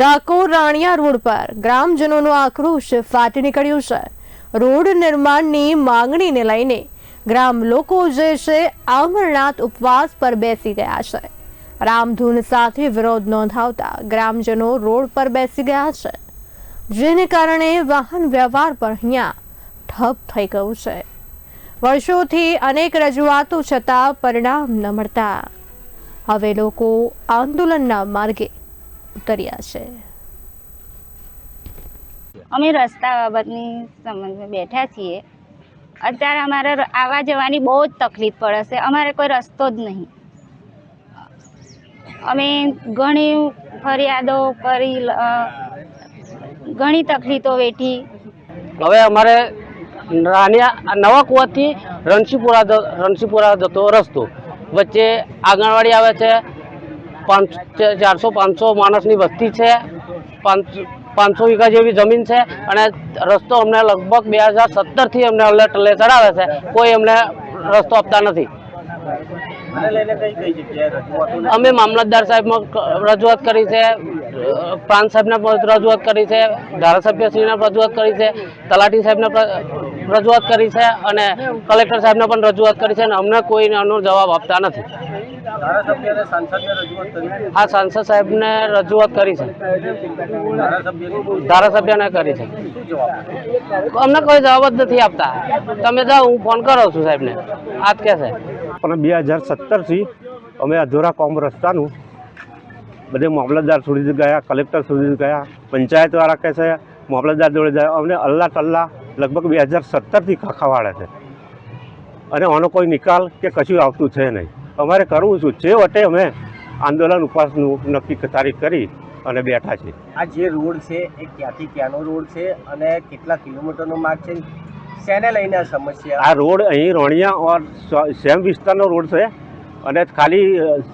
Dakor Rania road પર ગ્રામજનોનો આક્રોશ ફાટી નીકળ્યો છે. રોડ નિર્માણની માંગણીને લઈને ગ્રામ લોકો જે છે અમરનાથ ઉપવાસ પર બેસી ગયા છે. રામધૂન સાથે વિરોધ નોંધાવતા ગ્રામજનો રોડ પર બેસી ગયા છે. જેને કારણે વાહન વ્યવહાર પણ અહીંયા ઠપ થઈ ગયું છે. વર્ષોથી અનેક રજૂઆતો છતાં પરિણામ ન મળતા. હવે લોકો આંદોલનના માર્ગે ઉતર્યા છે. અમે રસ્તા બાબતની સંબંધમાં બેઠા છીએ. અત્યારે અમારે આવવા જવાની બહુ જ તકલીફ પડે છે. અમારે કોઈ રસ્તો જ નહીં. અમે ઘણી ફરિયાદો કરી ઘણી તકલીફો વેઠી. હવે અમારે રાનિયા નવા કુવાથી રણસીપુરા રણસીપુરા જતો રસ્તો. વચ્ચે આંગણવાડી આવે છે પાંચ ચારસો પાંચસો માણસની વસ્તી છે, પાંચ પાંચસો વીઘા જેવી જમીન છે અને રસ્તો અમને લગભગ બે હજાર સત્તરથી અમને અલર્ટ લે ચડાવે છે. કોઈ અમને રસ્તો આપતા નથી. અમે મામલતદાર સાહેબમાં રજૂઆત કરી છે પ્રાંત સાહેબને રજૂઆત કરી છે ધારાસભ્યશ્રીને રજૂઆત કરી છે તલાટી સાહેબને રજૂઆત કરી છે અને કલેક્ટર સાહેબને પણ રજૂઆત કરી છે અને અમને કોઈ આનો જવાબ આપતા નથી. આ સાંસદ સાહેબને રજૂઆત કરી છે. ધારાસભ્યને કરી છે. અમને કોઈ જવાબ જ નથી આપતા. તમે જાઓ હું ફોન કરો છું સાહેબને. આજ કે છે પણ બે હજાર સત્તરથી અમે અધૂરા કોમ રસ્તાનું બધે મામલતદાર સુધી ગયા, કલેક્ટર સુધી ગયા, પંચાયતવાળા કહે છે, મામલતદાર જોડે જાય. અમને અલ્લા ટલ્લા લગભગ બે હજાર સત્તરથી ખાખાવાડે છે. અને આનો કોઈ નિકાલ કે કશું આવતું છે નહીં. અમારે કરવું શું? છે વટે અમે આંદોલન ઉપવાસનું નક્કી તારીખ કરી અને બેઠા છીએ. આ જે રોડ છે, એ ક્યાંથી ક્યાંનો રોડ છે અને કેટલા કિલોમીટરનો માર્ગ છે? શેને લઈને આ સમસ્યા? આ રોડ અહીં રોણિયા ઓર સેમ વિસ્તારનો રોડ છે અને ખાલી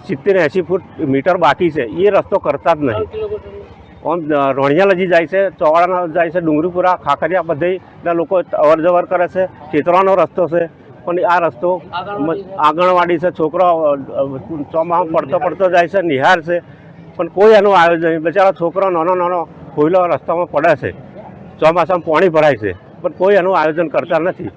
સિત્તેર એંસી ફૂટ મીટર બાકી છે. એ રસ્તો કરતા જ નહીં. આમ રોણિયા લજી જાય છે ચોવાડાના જાય છે ડુંગરીપુરા ખાખરિયા બધેના લોકો અવર જવર કરે છે. ખેતરાનો રસ્તો છે પણ આ રસ્તો આંગણવાડી છે. છોકરો ચોમામાં પડતો પડતો જાય છે નિહાર છે. પણ કોઈ એનું આયોજન નહીં. બિચારા છોકરો નાનો નાનો ખોઈલો રસ્તામાં પડે છે. ચોમાસામાં પાણી ભરાય છે. પણ કોઈ એનું આયોજન કરતા નથી.